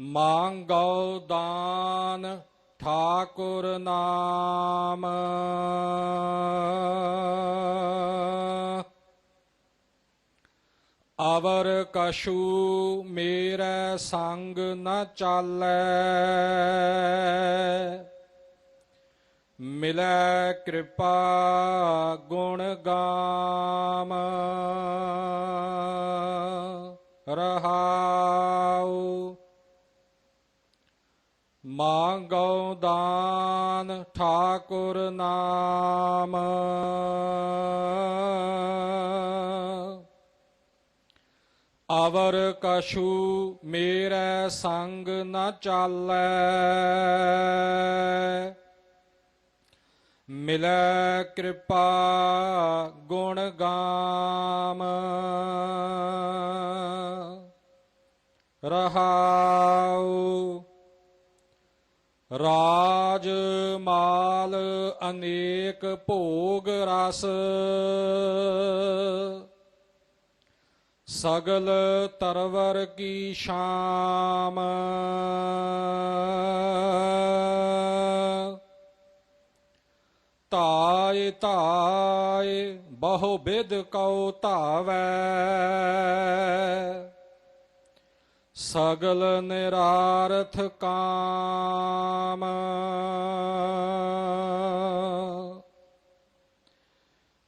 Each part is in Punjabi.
ਮੰਗੋ ਦਾਨ ਠਾਕੁਰ ਨਾਮ। ਅਵਰ ਕਸ਼ੂ ਮੇਰੇ ਸੰਗ ਨ ਚਾਲੈ। ਮਿਲੈ ਕਿਰਪਾ ਗੁਣ ਗਾਮ। ਰਹਾਉ ਮੰਗਉ ਦਾਨ ਠਾਕੁਰ ਨਾਮ। ਅਵਰ ਕਛੂ ਮੇਰੇ ਸੰਗ ਨ ਚਾਲੈ। ਮਿਲੈ ਕਿਰਪਾ ਗੁਣ ਗਾਮ। ਰਹਾਉ ਰਾਜ ਮਾਲ ਅਨੇਕ ਭੋਗ ਰਸ। ਸਗਲ ਤਰਵਰ ਕੀ ਸ਼ਾਮ। ਤਾਏ ਤਾਏ ਬਹੁ ਬਿਦ ਕਉ ਧਾਵੈ। ਸਗਲ ਨਿਰਾਰਥ ਕਾਮ।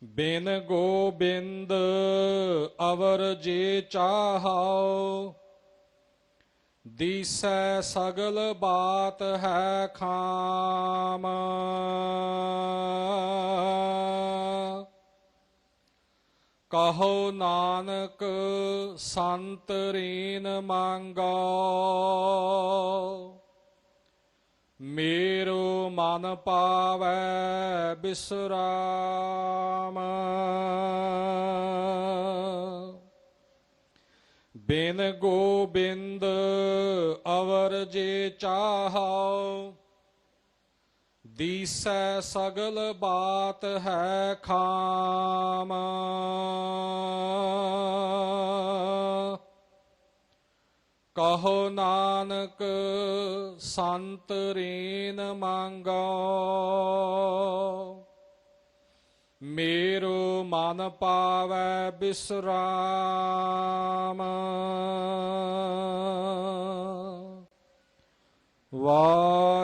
ਬਿਨ ਗੋਬਿੰਦ ਅਵਰ ਜੇ ਚਾਹਉ ਦੀਸੈ ਸਗਲ ਬਾਤ ਹੈ ਖਾਮ। ਕਹੋ ਨਾਨਕ ਸੰਤ ਰੀਨ ਮੰਗੋ। ਮੇਰੋ ਮਨ ਪਾਵੈ ਬਿਸਰਾਮ। ਬਿਨ ਗੋਬਿੰਦ ਅਵਰ ਜੇ ਚਾਹਉ ਦੀਸੈ ਸਗਲ ਬਾਤ ਹੈ ਖਾਮ। ਕਹੋ ਨਾਨਕ ਸੰਤ ਰੀਨ ਮੰਗੋ। ਮੇਰੋ ਮਨ ਪਾਵੈ ਬਿਸਰਾਮ।